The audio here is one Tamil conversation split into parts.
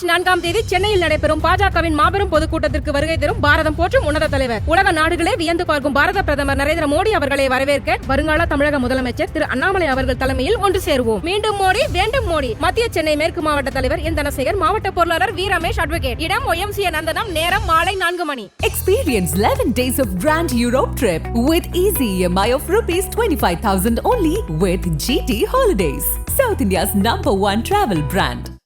மார்ச் நான்காம் தேதி சென்னையில் நடைபெறும் பாஜகவின் மாபெரும் பொதுக்கூட்டத்திற்கு வருகை தரும் பாரதம் போற்றும் உன்னத தலைவர். உலக நாடுகளே வியந்து பார்க்கும் பாரத பிரதமர் நரேந்திர மோடி அவர்களை வரவேற்க வருங்கால தமிழக முதலமைச்சர் திரு அண்ணாமலை அவர்கள் தலைமையில் ஒன்று சேருவோம். மீண்டும் மோடி வேண்டும் மோடி. மத்திய சென்னை மேற்கு மாவட்ட தலைவர் என். தனசேகர் மாவட்ட பொருளாளர் வி. ரமேஷ் அட்வொகேட் இடம் ஒய்எம்சிஏ நந்தனம் நேரம் மாலை நான்கு மணி. Experience 11 days of Grand Europe trip with off EMI of rupees 25,000 only with GT Holidays, South India's number one travel brand.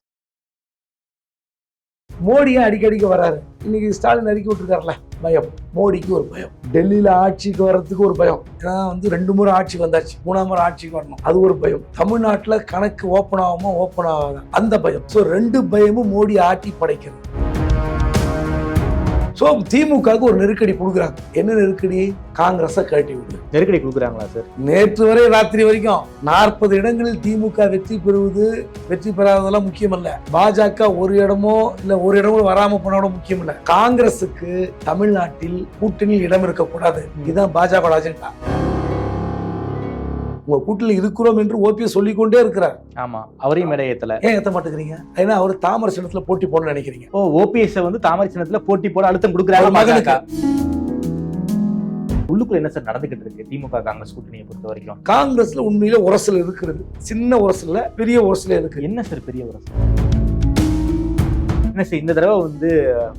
மோடியை அடிக்கடிக்கு வராரு? இன்னைக்கு ஸ்டாலின் அறிக்கை விட்டுருக்காருல. பயம். மோடிக்கு ஒரு பயம். டெல்லியில் ஆட்சிக்கு வர்றதுக்கு ஒரு பயம். ஏன்னா வந்து ரெண்டு முறை ஆட்சிக்கு வந்தாச்சு. மூணாம் முறை ஆட்சிக்கு வரணும். அது ஒரு பயம். தமிழ்நாட்டில் கணக்கு ஓப்பன் ஆகாம ஓப்பன் ஆகாத? அந்த பயம். ஸோ ரெண்டு பயமும் மோடி ஆட்டி படைக்கிறது. ஸோ திமுகவுக்கு ஒரு நெருக்கடி கொடுக்குறாங்க. என்ன நெருக்கடி? காங்கிரஸை கழட்டி விடுது நெருக்கடி கொடுக்குறாங்களா சார்? நேற்று வரை ராத்திரி வரைக்கும் நாற்பது இடங்களில் திமுக வெற்றி பெறுவது வெற்றி பெறாததெல்லாம் முக்கியமல்ல. பாஜக ஒரு இடமோ இல்ல ஒரு இடமோ வராம போனோட முக்கியம் இல்ல காங்கிரசுக்கு தமிழ்நாட்டில் கூட்டணியில் இடம் இருக்கக்கூடாது. இதுதான் பாஜக அஜெண்டா உங்க கூட்டணியில் இருக்கிறோம் என்று ஓபிஎஸ் சொல்லிக்கொண்டே இருக்கிறார். ஆமா அவரையும் மேடை ஏத்தல. ஏன் ஏத்த மாட்டேங்கிறீங்க? ஏன்னா அவர் தாமரை சின்னத்துல போட்டி போடணும்னு நினைக்கிறீங்க. ஓ ஓபிஎஸ் வந்து தாமரை சின்னத்துல போட்டி போட அழுத்தம் கொடுக்குறாங்க அவர் மகனுக்கு. உள்ளுக்குள்ள என்ன சார் நடந்துகிட்டு இருக்கு? திமுக காங்கிரஸ் கூட்டணியை பொறுத்த வரைக்கும். காங்கிரஸ்ல உண்மையில உரசல் இருக்கிறது சின்ன உரசல்ல பெரிய உரசல் இருக்கு. என்ன சார் பெரிய ஒரு என்ன சார் இந்த தடவை வந்து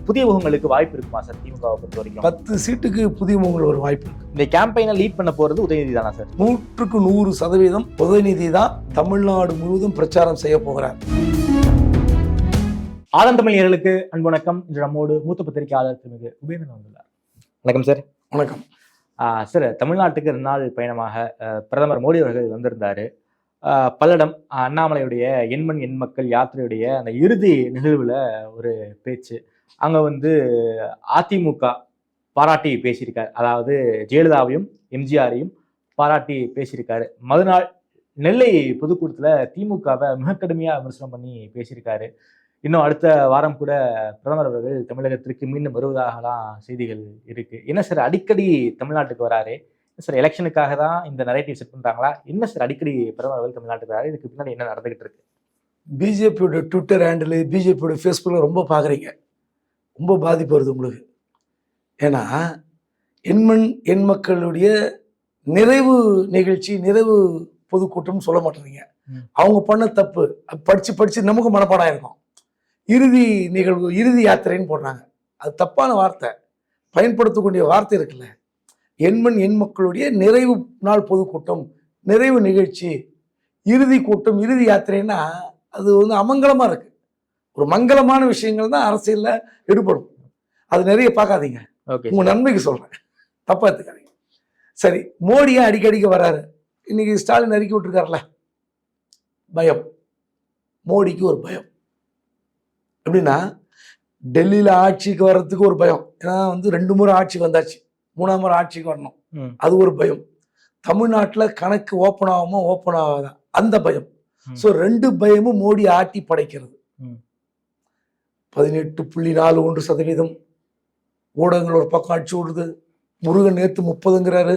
புதிய முகங்களுக்கு வாய்ப்பு இருக்குமா சார் திமுகவை பொறுத்த வரைக்கும்? பத்து சீட்டுக்கு புதிய முகங்கள் ஒரு வாய்ப்பு இருக்கு. இந்த கேம்பெயினை லீட் பண்ண போறது உதயநிதி தானா சார்? நூற்றுக்கு நூறு சதவீதம் உதயநிதி தான் தமிழ்நாடு முழுவதும் பிரச்சாரம் செய்ய போகிறார். ஆதன் தமிழர்களுக்கு அன்பு வணக்கம். இன்று நம்மோடு மூத்த பத்திரிகையாளர் திருமிகு உபேந்திரன் வந்துள்ளார் வணக்கம் சார். வணக்கம். சார் தமிழ்நாட்டுக்கு ரெண்டு நாள் பயணமாக பிரதமர் மோடி அவர்கள் வந்திருந்தாரு. பல்லடம் அண்ணாமலையுடைய எண்மண் எண் மக்கள் யாத்திரையுடைய அந்த இறுதி நிகழ்வுல ஒரு பேச்சு. அங்கே வந்து அதிமுக பாராட்டி பேசியிருக்காரு. அதாவது ஜெயலலிதாவையும் எம்ஜிஆரையும் பாராட்டி பேசியிருக்காரு. மறுநாள் நெல்லை பொதுக்கூட்டத்தில் திமுகவை மிக கடுமையாக விமர்சனம் பண்ணி பேசியிருக்காரு. இன்னும் அடுத்த வாரம் கூட பிரதமர் அவர்கள் தமிழகத்திற்கு மீண்டும் வருவதாகலாம் செய்திகள் இருக்குது என்ன சார் அடிக்கடி தமிழ்நாட்டுக்கு வராரு? சார் எலெக்ஷனுக்காக தான் இந்த நரேட்டிவ் செட் பண்றாங்களா? என்ன சார் அடிக்கடி பிரதமர் அவர்கள் தமிழ்நாட்டுக்கு வராரு? இதுக்கு பின்னாடி என்ன நடந்துகிட்டு இருக்கு? பிஜேபியோட ட்விட்டர் ஹேண்டில் பிஜேபியோட ஃபேஸ்புக்கில் ரொம்ப பார்க்குறீங்க ரொம்ப பாதிப்பு வருது உங்களுக்கு. ஏன்னா எண்மண் எண் மக்களுடைய நிறைவு நிகழ்ச்சி நிறைவு பொதுக்கூட்டம்னு சொல்ல மாட்டேறீங்க. அவங்க பண்ண தப்பு படிச்சு படிச்சு நமக்கு மனப்பாடம் இருக்கும் இறுதி நிகழ்வு இறுதி யாத்திரைன்னு போடுறாங்க. அது தப்பான வார்த்தை. பயன்படுத்தக்கூடிய வார்த்தை இருக்குல்ல. எண்மண் எண் மக்களுடைய நிறைவு நாள் பொதுக்கூட்டம் நிறைவு நிகழ்ச்சி இறுதி கூட்டம் இறுதி யாத்திரைன்னா அது வந்து அமங்கலமா இருக்கு. ஒரு மங்களமான விஷயங்கள் தான் அரசியல்ல ஈடுபடும் அது நிறைய பார்க்காதீங்க. ஓகே உங்க நன்மைக்கு சொல்றேன். தப்பா எடுத்துக்காதீங்க. சரி மோடியா அடிக்கடிக்கு வராரு. இன்னைக்கு ஸ்டாலின் அறிக்கை விட்டுருக்காருல. பயம். மோடிக்கு ஒரு பயம். எப்படின்னா டெல்லியில ஆட்சிக்கு வர்றதுக்கு ஒரு பயம். ஏன்னா வந்து ரெண்டு முறை ஆட்சிக்கு வந்தாச்சு. மூணாம் முறை ஆட்சிக்கு வரணும். அது ஒரு பயம். தமிழ்நாட்டுல கணக்கு ஓப்பன் ஆகாம ஓப்பன் ஆகாத? அந்த பயம். ஸோ ரெண்டு பயமும் மோடி ஆட்டி படைக்கிறது. பதினெட்டு புள்ளி நாலு ஒன்று சதவீதம். ஊடகங்கள் ஒரு பக்கம் அடிச்சு விடுது. முருகன் நேத்து முப்பதுங்கிறாரு.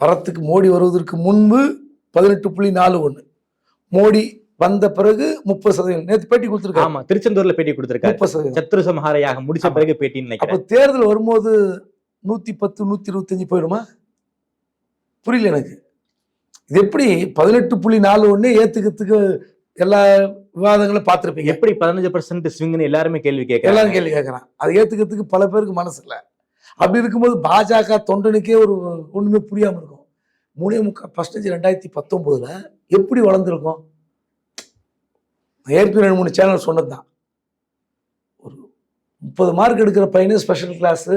வரத்துக்கு மோடி வருவதற்கு முன்பு பதினெட்டு புள்ளி நாலு ஒன்று. மோடி வந்த பிறகு முப்பது சதவீதம். நேத்து பேட்டி கொடுத்துருக்காரு. ஆமா திருச்செந்தூர்ல பேட்டி கொடுத்திருக்காரு. முப்பது சதவீதம். சத்ரு சமஹாரையாக முடிச்ச. பிறகு பேட்டின்னு அப்போ தேர்தல் வரும்போது நூத்தி பத்து நூத்தி இருபத்தஞ்சு போயிடுமா? புரியல எனக்கு. இது எப்படி பதினெட்டு புள்ளி நாலு ஒண்ணு ஏத்துக்கிறதுக்கு எல்லா விவாதங்களும் பார்த்துருப்பீங்க? எப்படி பதினஞ்சு பர்சன்ட் ஸ்விங்னு எல்லாருமே கேள்வி எல்லாரும் கேட்கறாங்க கேள்வி கேட்கறான். அதை ஏத்துக்கிறதுக்கு பல பேருக்கு மனசு இல்லை. அப்படி இருக்கும்போது பாஜக தொண்டனுக்கே ஒரு ஒண்ணுமே புரியாம இருக்கும். மூணே முக்கால் பர்சன்டேஜ் ரெண்டாயிரத்தி பத்தொன்பதுல எப்படி வளர்ந்துருக்கும்? ஏற்கனவே ரெண்டு மூணு சேனல் சொன்னதுதான். ஒரு முப்பது மார்க் எடுக்கிற பையனே ஸ்பெஷல் கிளாஸு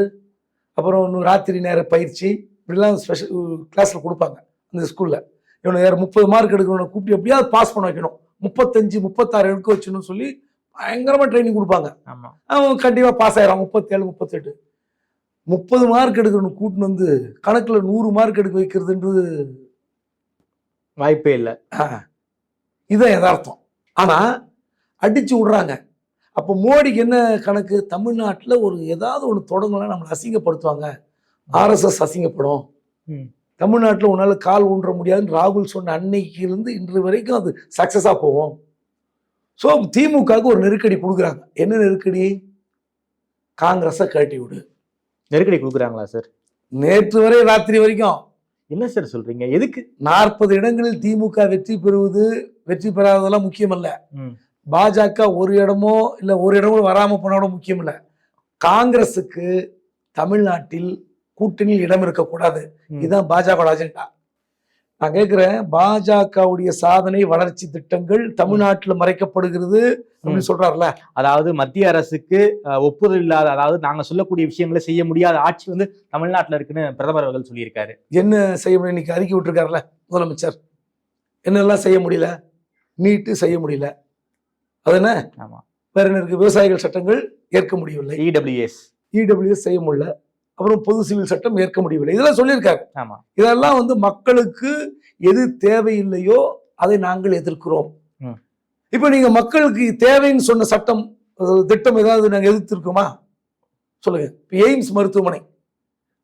அப்புறம் இன்னும் ராத்திரி நேர பயிற்சி இப்படிலாம் ஸ்பெஷல் கிளாஸில் கொடுப்பாங்க அந்த ஸ்கூலில் இவனை வேறு முப்பது மார்க் எடுக்கிறவனை கூப்பிட்டு எப்படியாவது பாஸ் பண்ண வைக்கணும். முப்பத்தஞ்சு முப்பத்தாறு எடுக்க வச்சணும்னு சொல்லி பயங்கரமாக ட்ரைனிங் கொடுப்பாங்க. அவன் கண்டிப்பாக பாஸ் ஆயிடும் முப்பத்தேழு முப்பத்தெட்டு. முப்பது மார்க் எடுக்கணும் கூட்டின்னு வந்து கணக்கில் நூறு மார்க் எடுக்க வைக்கிறதுன்றது வாய்ப்பே இல்ல. இதுதான் யதார்த்தம். ஆனால் அடிச்சு விடுறாங்க. அப்போ மோடிக்கு என்ன கணக்கு? தமிழ்நாட்டில் ஒரு ஏதாவது ஒன்று தொடங்கலாம் நம்மளை அசிங்கப்படுத்துவாங்க. ஆர்எஸ்எஸ் அசிங்கப்படும். தமிழ்நாட்டில் உன்னால் கால் ஊன்ற முடியாதுன்னு ராகுல் சொன்ன அன்னைக்கு இருந்து இன்று வரைக்கும் அது சக்ஸஸாக போகும். ஸோ திமுகவுக்கு ஒரு நெருக்கடி கொடுக்குறாங்க. என்ன நெருக்கடி? காங்கிரஸை கழட்டி விடு. நெருக்கடி கொடுக்குறாங்களா சார்? நேற்று வரை ராத்திரி வரைக்கும். என்ன சார் சொல்றீங்க? எதுக்கு? நாற்பது இடங்களில் திமுக வெற்றி பெறுவது வெற்றி பெறாததெல்லாம் முக்கியமல்ல. ம். பாஜக ஒரு இடமோ இல்லை ஒரு இடமோ வராம போனாலோ முக்கியம் இல்ல காங்கிரஸுக்கு தமிழ்நாட்டில் கூட்டணியில் இடம் இருக்கக்கூடாது. இதுதான் பாஜக அஜெண்டா. நான் கேட்கிறேன் பாஜகவுடைய சாதனை வளர்ச்சி திட்டங்கள் தமிழ்நாட்டில் மறைக்கப்படுகிறது அப்படின்னு சொல்றாருல அதாவது மத்திய அரசுக்கு ஒப்புதல் இல்லாத அதாவது நாங்க சொல்லக்கூடிய விஷயங்களை செய்ய முடியாத ஆட்சி வந்து தமிழ்நாட்டுல இருக்குன்னு பிரதமர் அவர்கள் சொல்லியிருக்காரு. என்ன செய்ய முடியும்? இன்னைக்கு அறிக்கை விட்டுருக்காருல முதலமைச்சர். என்னெல்லாம் செய்ய முடியல? நீட்டு செய்ய முடியல. அது என்ன? ஆமா. வேற என்ன இருக்கு? விவசாயிகள் சட்டங்கள் ஏற்க முடியவில்லை. இடபிள்யூஎஸ் இடபிள்யூஎஸ் செய்ய முடியல. அப்புறம் பொது சிவில் சட்டம் ஏற்க முடியவில்லை. இதெல்லாம் சொல்லியிருக்காரு ஆமா. இதெல்லாம் வந்து மக்களுக்கு எது தேவையில்லையோ அதை நாங்கள் எதிர்க்கிறோம். இப்போ நீங்க மக்களுக்கு தேவைன்னு சொன்ன சட்டம் திட்டம் ஏதாவது நாங்க எதிர்த்திருக்கோமா? சொல்லுங்க. இப்போ எய்ம்ஸ் மருத்துவமனை.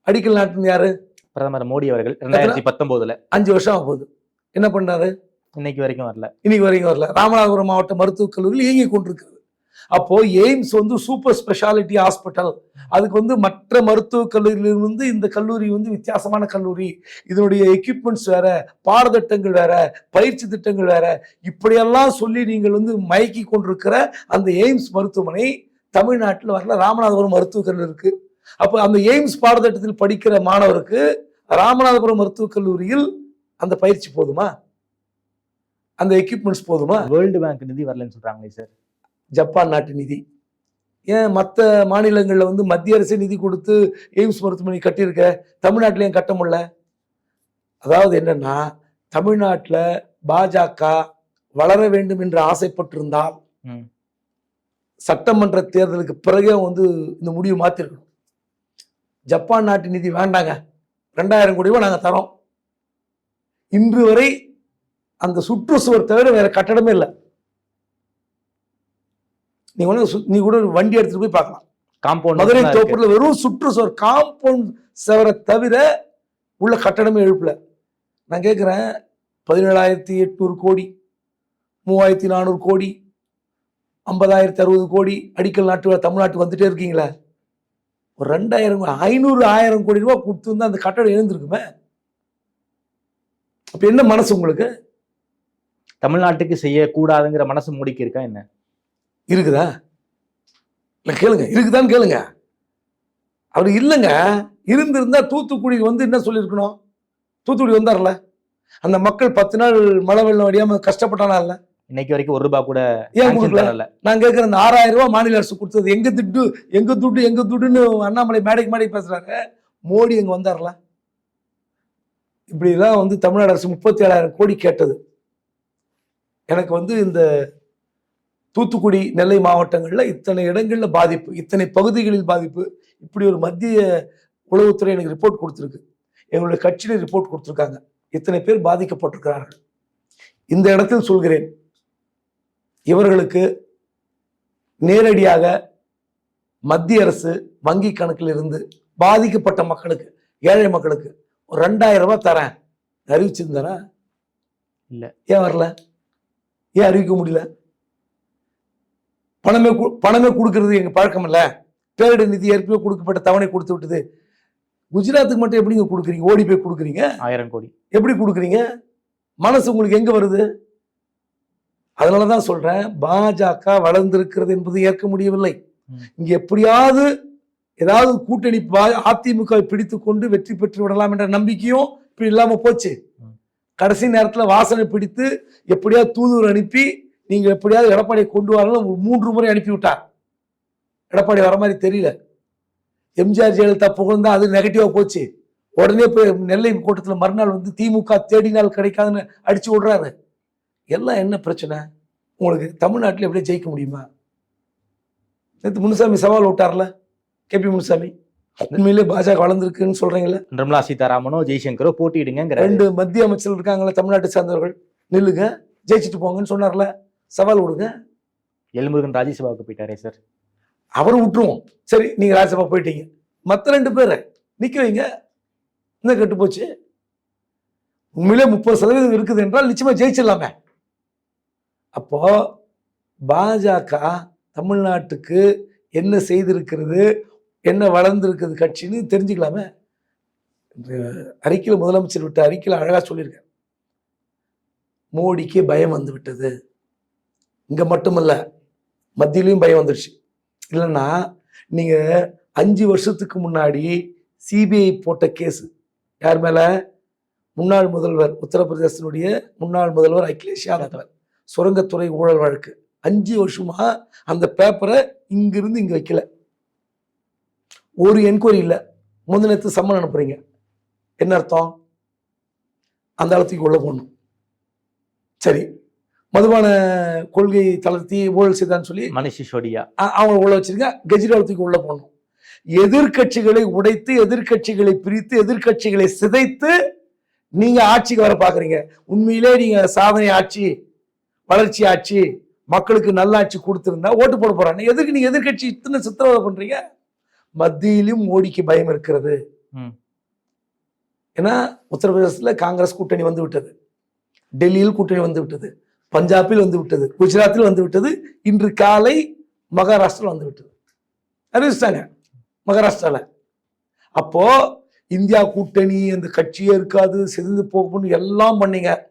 அடிக்கல் நாட்டின் யாரு? பிரதமர் மோடி அவர்கள். ரெண்டாயிரத்தி பத்தொன்பதுல அஞ்சு வருஷம் ஆக போகுது. என்ன பண்ணாரு? இன்னைக்கு வரைக்கும் வரல. இன்னைக்கு வரைக்கும் வரல. ராமநாதபுரம் மாவட்ட மருத்துவக் கல்லூரியில் இயங்கி கொண்டிருக்கிறது. அப்போ எய்ம்ஸ் வந்து சூப்பர் ஸ்பெஷாலிட்டி ஹாஸ்பிட்டல். அதுக்கு வந்து மற்ற மருத்துவக் கல்லூரியிலிருந்து இந்த கல்லூரி வந்து வித்தியாசமான கல்லூரி. இதனுடைய எக்யூப்மெண்ட்ஸ் வேற பாடத்திட்டங்கள் வேற பயிற்சி திட்டங்கள் வேற. இப்படியெல்லாம் சொல்லி நீங்கள் வந்து மயக்கி கொண்டிருக்கிற அந்த எய்ம்ஸ் மருத்துவமனை தமிழ்நாட்டில் வரல. ராமநாதபுரம் மருத்துவக் கல்லூரி இருக்கு. அப்போ அந்த எய்ம்ஸ் பாடத்திட்டத்தில் படிக்கிற மாணவருக்கு ராமநாதபுரம் மருத்துவக் கல்லூரியில் அந்த பயிற்சி போதுமா? அந்த எக்யூப்மெண்ட்ஸ் போதுமா? வேர்ல்டு பேங்க் நிதி வரலன்னு சொல்றாங்களே சார் ஜப்பான் நாட்டு நிதி. ஏன் மற்ற மாநிலங்களில் வந்து மத்திய அரசு நிதி கொடுத்து எய்ம்ஸ் மருத்துவமனை கட்டியிருக்க தமிழ்நாட்டில் ஏன் கட்ட முடியல? அதாவது என்னன்னா தமிழ்நாட்டில் பாஜக வளர வேண்டும் என்று ஆசைப்பட்டிருந்தால். சட்டமன்ற தேர்தலுக்கு பிறகே வந்து இந்த முடிவு மாற்றிருக்கணும் ஜப்பான் நாட்டு நிதி வேண்டாங்க. ரெண்டாயிரம் கோடி ரூபாய் நாங்கள் தரோம். இன்று வரை அந்த சுற்றுச்சுவர் தவிர வேற கட்டடமே இல்லை. நீ ஒன்று நீ கூட ஒரு வண்டி எடுத்துட்டு போய் பார்க்கலாம். காம்பவுண்ட் மதுரை தோப்பூர்ல வெறும் சுற்றுச்சுவர் காம்பவுண்ட் செவரை தவிர உள்ள கட்டடமே எழுப்பல நான் கேட்குறேன் பதினேழாயிரத்தி எட்நூறு கோடி மூவாயிரத்தி நானூறு கோடி ஐம்பதாயிரத்தி அறுபது கோடி அடிக்கல் நாட்டு தமிழ்நாட்டுக்கு வந்துட்டே இருக்கீங்களே. ஒரு ரெண்டாயிரம் ஐநூறு ஆயிரம் கோடி ரூபாய் கொடுத்து வந்து அந்த கட்டடம் எழுந்திருக்குமே? அப்ப என்ன மனசு உங்களுக்கு? தமிழ்நாட்டுக்கு செய்யக்கூடாதுங்கிற மனசு மோடிக்கு இருக்கா என்ன? இருக்குதா? இல்லை கேளுங்க. இருக்குதான்னு கேளுங்க. அவர் இல்லைங்க. இருந்திருந்தா தூத்துக்குடி வந்து என்ன சொல்லியிருக்கணும்? தூத்துக்குடி வந்தார்ல. அந்த மக்கள் பத்து நாள் மழை வெள்ளம் அடியாம கஷ்டப்பட்டானா இல்ல இன்னைக்கு வரைக்கும் ஒரு ரூபாய் கூட ஏன் கொடுக்கல? நான் கேட்குறேன் இந்த ஆறாயிரம் ரூபாய் மாநில அரசு கொடுத்தது. எங்க துட்டு எங்க துட்டு எங்க துட்டுன்னு அண்ணாமலை மேடைக்கு மேடைக்கு பேசுறாங்க மோடி எங்க வந்தார்ல. இப்படிலாம் வந்து தமிழ்நாடு அரசு முப்பத்தி ஏழாயிரம் கோடி கேட்டது. எனக்கு வந்து இந்த தூத்துக்குடி நெல்லை மாவட்டங்கள்ல இத்தனை இடங்கள்ல பாதிப்பு இத்தனை பகுதிகளில் பாதிப்பு. இப்படி ஒரு மத்திய உளவுத்துறை எனக்கு ரிப்போர்ட் கொடுத்துருக்கு. எங்களுடைய கட்சியில ரிப்போர்ட் கொடுத்துருக்காங்க. இத்தனை பேர் பாதிக்கப்பட்டிருக்கிறார்கள். இந்த இடத்தில் சொல்கிறேன். இவர்களுக்கு நேரடியாக மத்திய அரசு வங்கி கணக்கில் இருந்து பாதிக்கப்பட்ட மக்களுக்கு ஏழை மக்களுக்கு ஒரு ரெண்டாயிரம் ரூபாய் தரேன். அறிவிச்சிருந்தாரா? இல்ல. ஏன் வரல? ஏன் அறிவிக்க முடியல? பணமே பணமே கொடுக்கறது எங்க பழக்கம் இல்ல. பேரிடர் நிதி ஏற்கனவே கொடுக்கப்பட்ட தவணை கொடுத்து விட்டது. குஜராத்துக்கு மட்டும் எப்படிங்க கொடுக்குறீங்க? ஓடி போய் கொடுக்குறீங்க? ஆயிரம் கோடி. எப்படி கொடுக்குறீங்க? மனசு உங்களுக்கு எங்க வருது? அதனால தான் சொல்றேன் பாஜக வளர்ந்திருக்கிறது என்பது ஏற்க முடியவில்லை. இங்க எப்படியாவது ஏதாவது கூட்டணி அதிமுக பிடித்து கொண்டு வெற்றி பெற்று விடலாம் என்ற நம்பிக்கையும் இப்படி இல்லாம போச்சு. கடைசி நேரத்தில் வாசனை பிடித்து எப்படியாவது தூதுவர் அனுப்பி நீங்கள் எப்படியாவது எடப்பாடியை கொண்டு வரணும் மூன்று முறை அனுப்பி விட்டார். எடப்பாடி வர மாதிரி தெரியல. எம்ஜிஆர் ஜெயலலிதா புகழ்ந்தா அது நெகட்டிவாக போச்சு. உடனே போய் நெல்லை கூட்டத்தில் மறுநாள் வந்து திமுக தேடினால் கிடைக்காதுன்னு அடிச்சு விடுறாரு. எல்லாம் என்ன பிரச்சனை? உங்களுக்கு தமிழ்நாட்டில் எப்படியே ஜெயிக்க முடியுமா? நேற்று முனுசாமி சவால் விட்டார்ல கேபி முனுசாமி. உண்மையிலே பாஜக வளர்ந்துருக்குன்னு சொல்றீங்களே? நிர்மலா சீதாராமனோ ஜெய்சங்கரோ போட்டியிடுங்கிற ரெண்டு மத்திய அமைச்சர்கள் இருக்காங்களே தமிழ்நாட்டை சார்ந்தவர்கள். நில்லுங்க ஜெயிச்சுட்டு போங்கன்னு சொன்னார்ல. சவால் விடுங்க. எல்முருகன் ராஜ்யசபாவுக்கு போயிட்டாரே சார். அவரை விட்டுருவோம். சரி நீங்க ராஜ்யசபா போயிட்டீங்க. மற்ற ரெண்டு பேரை நிக்க வைங்க. என்ன கெட்டு போச்சு? உண்மையிலே முப்பது சதவீதம் இருக்குது என்றால் நிச்சயமா ஜெயிச்சிடலாமே. அப்போ பாஜக தமிழ்நாட்டுக்கு என்ன செய்திருக்கிறது? என்ன வளர்ந்துருக்குது கட்சின்னு தெரிஞ்சுக்கலாமே அறிக்கையில் முதலமைச்சர் விட்ட அறிக்கையில் அழகாக சொல்லியிருக்கார். மோடிக்கு பயம் வந்து விட்டது. இங்கே மட்டுமல்ல மத்தியிலையும் பயம் வந்துடுச்சு இல்லைன்னா நீங்கள் அஞ்சு வருஷத்துக்கு முன்னாடி சிபிஐ போட்ட கேஸு யார் மேலே? முன்னாள் முதல்வர் உத்தரப்பிரதேசனுடைய முன்னாள் முதல்வர் அகிலேஷ் யாதவ் சுரங்கத்துறை ஊழல் வழக்கு. அஞ்சு வருஷமாக அந்த பேப்பரை இங்கிருந்து இங்கே வைக்கல. ஒரு என்கொயரி இல்லை. முந்தினத்து சம்மன் அனுப்புறீங்க. என்ன அர்த்தம்? அந்த அளத்துக்கு உள்ள போடணும் சரி. மதுபான கொள்கை தளர்த்தி ஊழல் செய்தான்னு சொல்லி மனிஷ் சிசோடியா அ- அவங்களை உள்ள வச்சிருங்க கெஜ்ரிவால் உள்ள போடணும் எதிர்க்கட்சிகளை உடைத்து எதிர்க்கட்சிகளை பிரித்து எதிர்க்கட்சிகளை சிதைத்து நீங்க ஆட்சிக்கு வர பாக்குறீங்க. உண்மையிலே நீங்க சாதனை ஆட்சி வளர்ச்சி ஆட்சி மக்களுக்கு நல்ல ஆட்சி கொடுத்திருந்தா ஓட்டு போட போறாங்க. எதுக்கு நீங்க எதிர்க்கட்சி இத்தனை சித்திரவதை பண்றீங்க? மத்தியிலும் மோடிக்கு பயம் இருக்கிறது. ஏன்னா உத்தரப்பிரதேசத்துல காங்கிரஸ் கூட்டணி வந்து விட்டது. டெல்லியில் கூட்டணி வந்து விட்டது. பஞ்சாபில் வந்து விட்டது. குஜராத்தில் வந்து விட்டது. இன்று காலை மகாராஷ்டிரா வந்து விட்டது. அறிவிச்சிட்டாங்க. மகாராஷ்டிரால. அப்போ இந்தியா கூட்டணி அந்த கட்சியே இருக்காது சிதைந்து போகும்னு எல்லாம் பண்ணீங்க.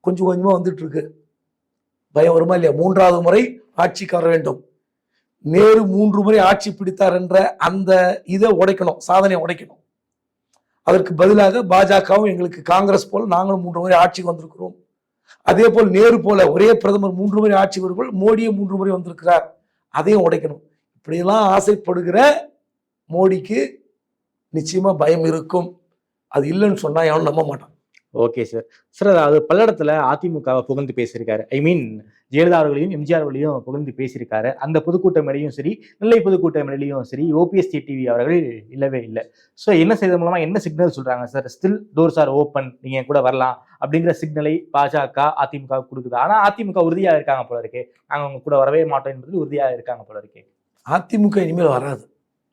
கொஞ்சம் கொஞ்சமா வந்துட்டு இருக்கு. பயம் வருமா இல்லையா? மூன்றாவது முறை ஆட்சிக்கு வர வேண்டும். நேரு மூன்று முறை ஆட்சி பிடித்தார் என்ற அந்த இதை உடைக்கணும் சாதனையை உடைக்கணும். அதற்கு பதிலாக பாஜகவும் எங்களுக்கு காங்கிரஸ் போல் நாங்களும் மூன்று முறை ஆட்சிக்கு வந்திருக்கிறோம். அதே போல் நேரு போல ஒரே பிரதமர் மூன்று முறை ஆட்சி வரும்போது மோடியே மூன்று முறை வந்திருக்கிறார். அதையும் உடைக்கணும். இப்படியெல்லாம் ஆசைப்படுகிற மோடிக்கு நிச்சயமா பயம் இருக்கும். அது இல்லைன்னு சொன்னா எவனும் நம்ப மாட்டான் ஓகே சார் சார் அதாவது பல்லடத்துல அதிமுகவை புகழ்ந்து பேசியிருக்காரு. ஐ மீன் ஜெயலலிதா அவர்களையும் எம்ஜிஆர் அவர்களையும் புகழ்ந்து பேசியிருக்காரு. அந்த பொதுக்கூட்ட மேடையும் சரி நெல்லை பொதுக்கூட்ட மேடையிலையும் சரி ஓபிஎஸ் டிவி அவர்கள் இல்லவே இல்லை. ஸோ என்ன செய்தது மூலமா என்ன சிக்னல் சொல்றாங்க sir still doors are open நீங்க என் கூட வரலாம் அப்படிங்கிற சிக்னலை பாஜக அதிமுக கொடுக்குது. ஆனா அதிமுக உறுதியா இருக்காங்க போல இருக்கு. நாங்க உங்க கூட வரவே மாட்டோம் என்பது உறுதியா இருக்காங்க போல இருக்கு. அதிமுக இனிமேல் வராது.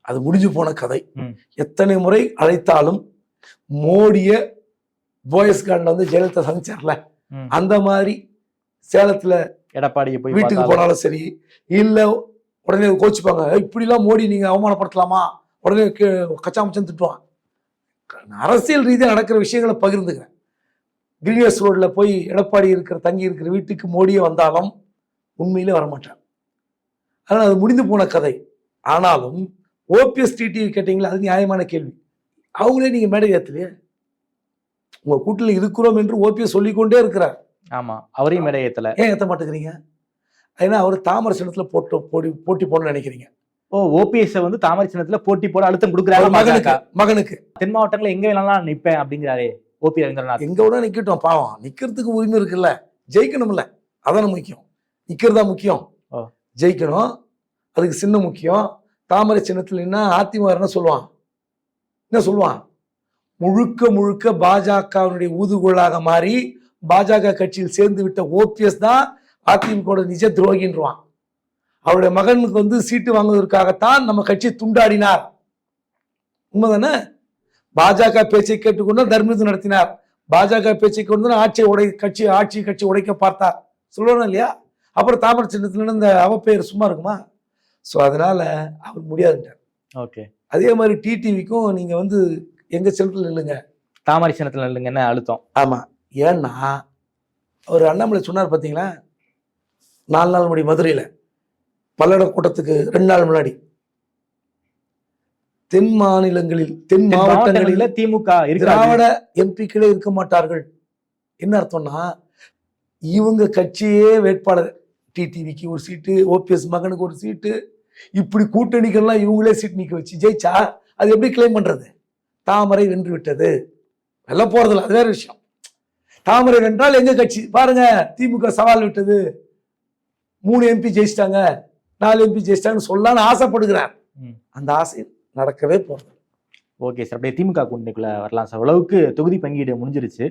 அது முடிஞ்சு போன கதை. எத்தனை முறை அழைத்தாலும் மோடிய போயஸ் கார்டில் வந்து ஜெயலலிதா சந்திச்சார்ல. அந்த மாதிரி சேலத்துல எடப்பாடியை போய் வீட்டுக்கு போனாலும் சரி இல்ல உடனே கோச்சிப்பாங்க "ஏய், இப்படிலாம் மோடி நீங்க அவமானப்படுத்தலாமா? உடனே கச்சாமச்சம் திட்டுவான். அரசியல் ரீதியாக நடக்கிற விஷயங்களை பகிர்ந்துக்கிறேன். கிரீனியஸ் ரோட்ல போய் எடப்பாடி இருக்கிற தங்கி இருக்கிற வீட்டுக்கு மோடியே வந்தாலும் உண்மையிலே வரமாட்டான் அதனால் அது முடிந்து போன கதை. ஆனாலும் ஓபிஎஸ் டிடி கேட்டீங்களா அது நியாயமான கேள்வி. அவங்களே நீங்க மேடை ஏத்தலையே உங்க கூட்டில் இருக்கிறோம் என்று ஓபிஎஸ் சொல்லிக்கொண்டே இருக்கிறார். ஆமா அவரையும் மேடை ஏத்தல ஏன் ஏத்த மாட்டேங்கிறீங்க? ஏன்னா அவர் தாமரை சின்னத்துல போட்டு போட்டி போட்டி போடணும்னு நினைக்கிறீங்க. ஓ ஓபிஎஸ் வந்து தாமரை சின்னத்துல போட்டி போட அழுத்தம் கொடுக்குறாரு மகனுக்கு மகனுக்கு. தென் மாவட்டங்கள்ல எங்க வேணாலும் நிப்பேன் அப்படிங்கிறாரே ஓபி ரவீந்திரநாத். எங்க விட நிக்கட்டும் பாவம். நிக்கிறதுக்கு உரிமை இருக்குல்ல. ஜெயிக்கணும்ல. அதான முக்கியம். நிக்கிறதா முக்கியம். ஜெயிக்கணும். அதுக்கு சின்ன முக்கியம். தாமரை சின்னத்துல நின்னா அதிமுக என்ன சொல்லுவான். என்ன சொல்லுவான்? முழுக்க முழுக்க பாஜகவினுடைய ஊதுகோலாக மாறி பாஜக கட்சியில் சேர்ந்து விட்ட ஓபிஎஸ் தான் அதிமுக நிஜ துரோகின்றான். அவருடைய மகனுக்கு வந்து சீட்டு வாங்குவதற்காகத்தான் நம்ம கட்சி துண்டாடினார். உண்மைதானே? பாஜக பேச்சை கேட்டுக்கொண்டு தர்மயுத்தம் நடத்தினார். பாஜக பேச்சை கொண்டு ஆட்சியை உடை கட்சி ஆட்சி கட்சி உடைக்க பார்த்தார். சொல்லணும் இல்லையா? அப்புறம் தாமரை சின்னத்துல இந்த அவப்பெயர் சும்மா இருக்குமா? ஸோ அதனால அவர் முடியாதுன்றார் ஓகே அதே மாதிரி டிடிவிக்கும் நீங்க வந்து எங்க சின்னத்தில் இல்லைங்க தாமரை சின்னத்துல இல்லைங்க என்ன அழுத்தம்? ஆமா. ஏன்னா அவர் அண்ணாமலை சொன்னார் பார்த்தீங்களா நாலு நாள் முன்னாடி மதுரையில். பல்லட கூட்டத்துக்கு ரெண்டு நாள் முன்னாடி. தென் மாநிலங்களில் தென் மாவட்டங்களில் திமுக திராவிட எம்பிக்களே இருக்க மாட்டார்கள். என்ன அர்த்தம்னா இவங்க கட்சியே வேட்பாளர். டிடிவிக்கு ஒரு சீட்டு ஓபிஎஸ் மகனுக்கு ஒரு சீட்டு. இப்படி கூட்டணிகள்லாம் இவங்களே சீட் நிக்க வச்சு ஜெயிச்சா அது எப்படி கிளைம் பண்றது? தாமரை வென்று விட்டது எல்லாம் போறதில்ல அது வேற விஷயம். தாமரை வென்றால் எங்க கட்சி? பாருங்க திமுக சவால் விட்டது. மூணு எம்பி ஜெயிச்சிட்டாங்க நாலு எம்பி ஜெயிச்சிட்டாங்கன்னு சொல்லலாம்னு ஆசைப்படுகிறார். அந்த ஆசை நடக்கவே போறது ஓகே சார் அப்படியே திமுக கூட்டணிக்குள்ள வரலாம் சார். அளவுக்கு தொகுதி பங்கீடு முடிஞ்சிருச்சு.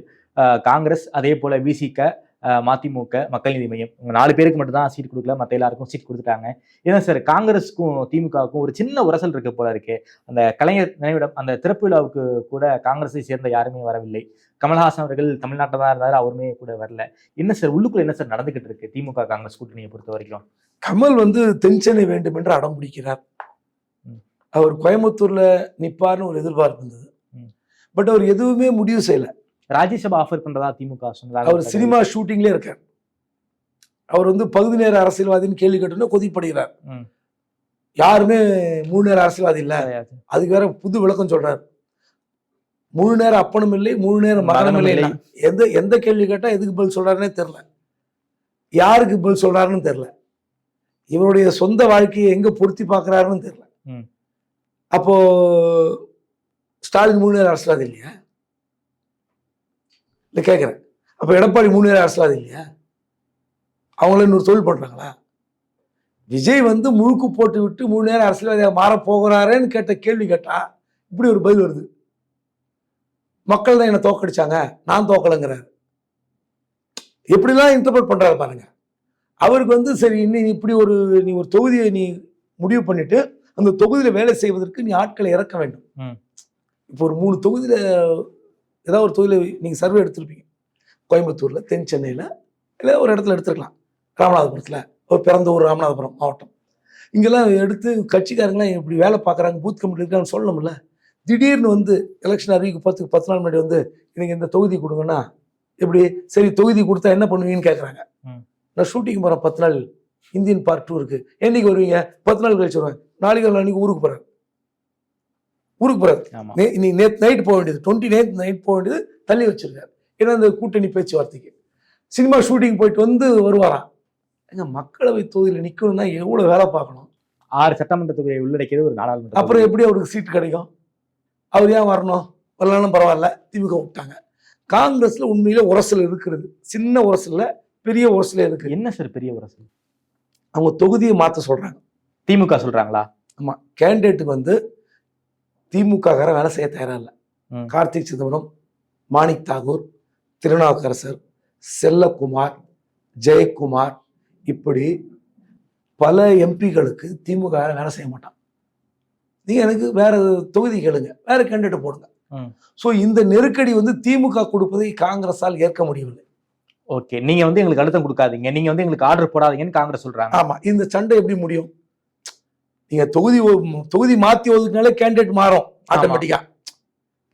காங்கிரஸ் அதே போல விசிக மதிமுக மக்கள் நீதி மையம். உங்க நாலு பேருக்கு மட்டும் தான் சீட் கொடுக்கல. மத்த எல்லாருக்கும் சீட் கொடுத்துட்டாங்க. ஏன்னா சார் காங்கிரஸுக்கும் திமுகவுக்கும் ஒரு சின்ன உரசல் இருக்கு போல இருக்கு. அந்த கலைஞர் நினைவிடம் அந்த திறப்பு விழாவுக்கு கூட காங்கிரஸை சேர்ந்த யாருமே வரவில்லை. கமல்ஹாசன் அவர்கள் தமிழ்நாட்டில் தான் இருந்தாரு. அவருமே கூட வரல. என்ன சார் உள்ளுக்குள்ள என்ன சார் நடந்துகிட்டு இருக்கு? திமுக காங்கிரஸ் கூட்டணியை பொறுத்த வரைக்கும்? கமல் வந்து தென்சென்னை வேண்டும் என்று அடம் பிடிக்கிறார். அவர் கோயம்புத்தூர்ல நிப்பார்னு ஒரு எதிர்பார்ப்பு இருந்தது. பட் அவர் எதுவுமே முடிவு செய்யல. ராஜ்யசபா ஆஃபர் பண்றதா திமுக சொன்னதாக அவர் சினிமா ஷூட்டிங்லேயே இருக்கார். அவர் வந்து பகுதி நேர அரசியல்வாதின்னு கேள்வி கேட்டோன்னா கொதிப்படுகிறார். யாருமே முழு நேர அரசியல்வாதி இல்ல. அதுக்கு வேற புது விளக்கம் சொல்றாரு. முழு நேர அப்பனும் இல்லை முழு நேர மகனும் இல்லை. எந்த எந்த கேள்வி கேட்டா எதுக்கு பதில் சொல்றாருன்னே தெரியல. யாருக்கு பதில் சொல்றாருன்னு தெரியல. இவருடைய சொந்த வாழ்க்கையை எங்க பொருத்தி பார்க்கறாருன்னு தெரியல. ம். அப்போ ஸ்டாலின் மூணு நேர அரசியல்வாதி இல்லையா? இல்ல கேட்கிறேன். அப்ப எடப்பாடி மூணு நேர அரசியல்வாதி இல்லையா? அவங்கள இன்னொரு தொழில் பண்றாங்களா? விஜய் வந்து முழுக்கு போட்டு விட்டு மூணு நேரம் அரசியல்வாதியாக மாற போகிறாரேன்னு கேட்ட கேள்வி கேட்டா இப்படி ஒரு பதில் வருது. மக்கள் தான் என்னை தோக்கடிச்சாங்க நான் தோக்கலைங்கிறாரு. எப்படிலாம் இன்டர்பிரட் பண்றாரு பாருங்க. அவருக்கு வந்து சரி இன்னும் இப்படி ஒரு நீ ஒரு தொகுதியை நீ முடிவு பண்ணிட்டு அந்த தொகுதியில வேலை செய்வதற்கு நீ ஆட்களை இறக்க வேண்டும். இப்போ ஒரு மூணு தொகுதியில ஏதாவது ஒரு தொகுதியில நீங்க சர்வே எடுத்திருப்பீங்க. கோயம்புத்தூர்ல தென் சென்னையில இல்லை ஒரு இடத்துல எடுத்துருக்கலாம். ராமநாதபுரத்துல ஒரு பிறந்த ஊர் ராமநாதபுரம் மாவட்டம். இங்கெல்லாம் எடுத்து கட்சிக்காரங்களாம் இப்படி வேலை பார்க்குறாங்க பூத் கமிட்டி இருக்கான்னு சொல்லணும்ல. திடீர்னு வந்து எலெக்ஷன் அறிவிக்க பத்து பத்து நாள் முன்னாடி வந்து எனக்கு இந்த தொகுதி கொடுங்கன்னா எப்படி? சரி தொகுதி கொடுத்தா என்ன பண்ணுவீங்கன்னு கேட்குறாங்க. நான் ஷூட்டிங் போகிறேன் பத்து நாள். இந்தியன் பார்ட் டூ இருக்கு. என்னைக்கு வருவீங்க? பத்து நாள் கழிச்சு வருவேன். நாளைக்கு நாளைக்கு ஊருக்கு போகிறேன் ஊருக்கு போகிறாரு ஆமா. நே நேற்று நைட் போக வேண்டியது. டுவெண்ட்டி நைட் நைட் போக வேண்டியது தள்ளி வச்சிருக்காரு. ஏன்னா அந்த கூட்டணி பேச்சுவார்த்தைக்கு. சினிமா ஷூட்டிங் போயிட்டு வந்து வருவாராம். எங்க மக்களவை தொகுதியில் நிற்கணும்னா எவ்வளோ வேலை பார்க்கணும்? ஆறு சட்டமன்ற தொகுதியை உள்ளடக்கியது ஒரு நாடாளுமன்ற அப்புறம் எப்படி அவருக்கு சீட் கிடைக்கும்? அவர் ஏன் வரணும்? வரலனாலும் பரவாயில்ல. திமுக விட்டாங்க. காங்கிரஸ்ல உண்மையில உரசல் இருக்கிறது. சின்ன உரசல்ல பெரிய உரசல் இருக்கு. என்ன சார் பெரிய அரசு அவங்க தொகுதியை மாற்ற சொல்றாங்க. திமுக சொல்றாங்களா? ஆமா. கேண்டிடேட்டுக்கு வந்து திமுக வேலை செய்ய தயாரா இல்லை. கார்த்திக் சிதம்பரம் மாணிக் தாகூர் திருநாவுக்கரசர் செல்லக்குமார் ஜெயக்குமார் இப்படி பல எம்பிகளுக்கு திமுக வேலை செய்ய மாட்டான். நீங்க எனக்கு வேற தொகுதி கேளுங்க. வேற கேண்டிடேட் போடுங்க. ஸோ இந்த நெருக்கடி வந்து திமுக கொடுப்பதை காங்கிரஸால் ஏற்க முடியவில்லை. ஓகே நீங்க வந்து எங்களுக்கு அழுத்தம் கொடுக்காதீங்க. நீங்க வந்து எங்களுக்கு ஆர்டர் போடாதீங்கன்னு காங்கிரஸ் சொல்றாங்க. ஆமா இந்த சண்டை எப்படி முடியும்? நீங்க தொகுதி தொகுதி மாத்தி ஒதுக்குனாலே கேண்டிடேட் மாறும் ஆட்டோமேட்டிக்கா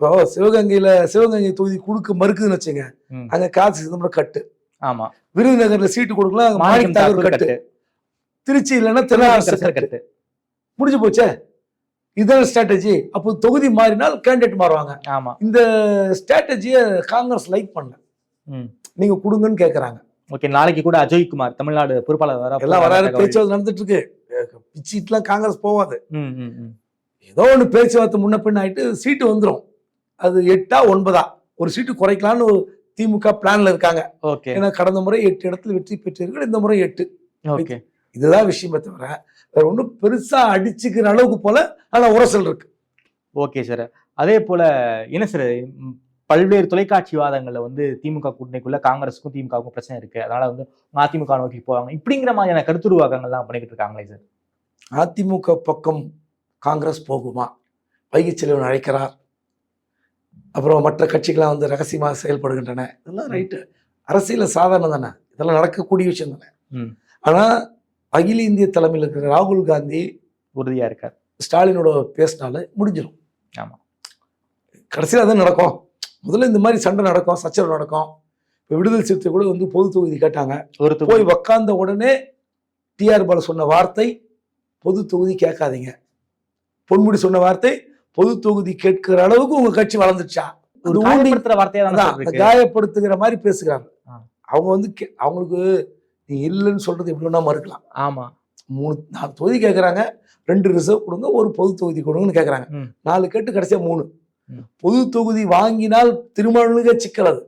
இப்போ சிவகங்கையில சிவகங்கை தொகுதி கொடுக்க மறுக்குதுன்னு வச்சுங்க. அங்க காசி சிதம்பரம் கட்டு. ஆமா. விருதுநகர்ல சீட்டு கொடுக்கலாம் அங்க மாணிக்கம் தாக்கூர் கட்டு. திருச்சி இல்லைன்னா திருநாவுக்கரசர் கட்டு. முடிஞ்சு போச்சே? இதுதான் ஸ்ட்ராட்டஜி அப்போ தொகுதி மாறினால் கேண்டிடேட் மாறுவாங்க. ஆமா. இந்த ஸ்ட்ராட்டஜியை காங்கிரஸ் லைக் பண்ணல. நீங்க கொடுங்கன்னு கேக்குறாங்க. ஓகே நாளைக்கு கூட அஜய் குமார் தமிழ்நாடு பொறுப்பாளர் வர எல்லாம் வராது. பேச்சுவார்த்தை நடந்துட்டு இருக்கு. பிச்சிட்டுலாம் காங்கிரஸ் ம். ஏதோ ஒன்று பேச்சுவார்த்தை முன்ன பின்ன ஆயிட்டு சீட்டு வந்துடும் அது எட்டா ஒன்பதா? ஒரு சீட்டு குறைக்கலாம்னு ஒரு திமுக பிளான்ல இருக்காங்க. ஓகே. ஏன்னா கடந்த முறை எட்டு இடத்துல வெற்றி பெற்றீர்கள் இந்த முறை எட்டு. ஓகே. இதுதான் விஷயமே தவிர வேற ஒன்றும் பெருசா அடிச்சுக்கிற அளவுக்கு போல ஆனா உரசல் இருக்கு. ஓகே சார் அதே போல என்ன சார் பல்வேறு தொலைக்காட்சி வாதங்கள்ல வந்து திமுக கூட்டணிக்குள்ள காங்கிரஸுக்கும் திமுகவுக்கும் பிரச்சனை இருக்கு. அதனால வந்து அதிமுக நோக்கி போவாங்க. இப்படிங்கிற மாதிரியான கருத்துருவாக்கங்கள்லாம் பண்ணிக்கிட்டு இருக்காங்களே சார் அதிமுக பக்கம் காங்கிரஸ் போகுமா? வைகை செல்வன் அழைக்கிறார். அப்புறம் மற்ற கட்சிகளாம் வந்து ரகசியமாக செயல்படுகின்றன. இதெல்லாம் ரைட்டு. அரசியல சாதாரணம் தானே. இதெல்லாம் நடக்கக்கூடிய விஷயம் தானே. ம். ஆனா அகில இந்திய தலைமையில் இருக்கிற ராகுல் காந்தி உறுதியா இருக்கார். ஸ்டாலினோட பேசினால முடிஞ்சிடும் ஆமா. கடைசியில் அதான் நடக்கும். முதல்ல இந்த மாதிரி சண்டை நடக்கும் சச்சரவு நடக்கும். இப்போ விடுதலை சிறுத்தை கூட வந்து பொது தொகுதி கேட்டாங்க. ஒரு போய் உக்காந்த உடனே டிஆர் பாலு சொன்ன வார்த்தை பொது தொகுதி கேட்காதீங்க பொன்முடி சொன்ன வார்த்தை பொது தொகுதி கேட்கிற அளவுக்கு உங்க கட்சி வளர்ந்துச்சா ஒரு அது ஊண்டி- காயப்படுத்துற வார்த்தையா தான் காயப்படுத்துகிற மாதிரி பேசுகிறாங்க. அவங்க வந்து அவங்களுக்கு நீ இல்லைன்னு சொல்றது எப்படி வேணா மறுக்கலாம் ஆமா மூணு நாலு தொகுதி கேட்குறாங்க ரெண்டு ரிசர்வ் கொடுங்க ஒரு பொது தொகுதி கொடுங்கன்னு கேட்குறாங்க. நாலு கேட்டு கடைசியா மூணு. பொது தொகுதி வாங்கினால் திருமணங்க சிக்கல் அது.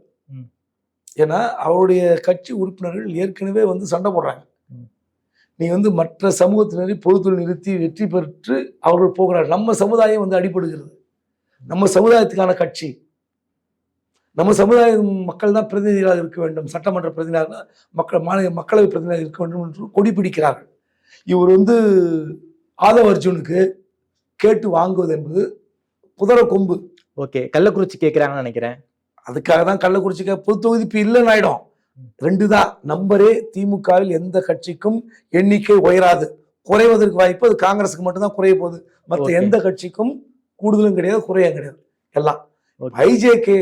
ஏன்னா அவருடைய கட்சி உறுப்பினர்கள் ஏற்கனவே வந்து சண்டை போடுறாங்க. நீ வந்து மற்ற சமூகத்தினரை பொதுத்துறை நிறுத்தி வெற்றி பெற்று அவர்கள் போகிறார்கள் நம்ம சமுதாயம் வந்து அடிபடுகிறது. நம்ம சமுதாயத்துக்கான கட்சி. நம்ம சமுதாய மக்கள் தான் பிரதிநிதிகளாக இருக்க வேண்டும். சட்டமன்ற பிரதிநிதியாக மக்கள் மாநில மக்களவை பிரதிநிதியாக இருக்க வேண்டும் என்று கொடி பிடிக்கிறார்கள். இவர் வந்து ஆதவ அர்ஜுனுக்கு கேட்டு வாங்குவது என்பது குதிரை கொம்பு. ஓகே. கள்ளக்குறிச்சி கேக்குறாங்கன்னு நினைக்கிறேன். அதுக்காக தான் கள்ளக்குறிச்சிக்கு பொது தொகுதி இப்போ இல்லைன்னு ஆயிடும். ரெண்டு தான் நம்பரே திமுகவில் எந்த கட்சிக்கும் எண்ணிக்கை உயராது. குறைவதற்கு வாய்ப்பு அது காங்கிரஸுக்கு மட்டும்தான் குறைய போகுது. மற்ற. எந்த கட்சிக்கும் கூடுதலும் கிடையாது குறையும் கிடையாது. எல்லாம். ஐஜேகே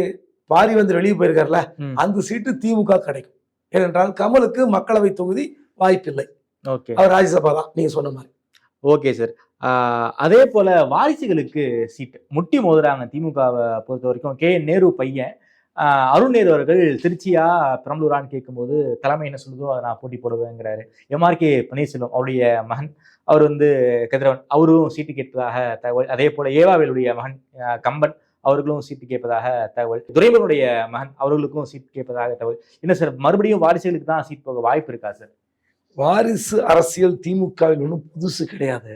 பாரி வந்து வெளியே போயிருக்காருல. அந்த சீட்டு திமுக கிடைக்கும். ஏனென்றால் கமலுக்கு மக்களவை தொகுதி வாய்ப்பில்லை. அவர் ராஜ்யசபா தான் நீங்க சொன்ன மாதிரி. Okay sir. அதே போல வாரிசுகளுக்கு சீட் முட்டி மோதுறாங்க திமுகவை பொறுத்த வரைக்கும் கே என் நேரு பையன். அருண் அவர்கள் திருச்சியா பெரம்பலூரான்னு கேட்கும்போது தலைமை என்ன சொல்லுதோ அதை நான் போட்டி போடுவேங்கிறாரு. எம்ஆர்கே பன்னீர்செல்வம் அவருடைய மகன். அவர் வந்து கதிரவன். அவரும் சீட்டு கேட்பதாக தகவல். அதே போல ஏவாவேலுடைய மகன் கம்பன். அவர்களும் சீட்டு கேட்பதாக தகவல். துரைமுருடைய மகன் அவர்களுக்கும் சீட்டு கேட்பதாக தகவல். என்ன சார் மறுபடியும் வாரிசுகளுக்கு தான் சீட் போக வாய்ப்பு இருக்கா சார்? வாரிசு அரசியல் திமுகவில் ஒன்றும் புதுசு கிடையாது.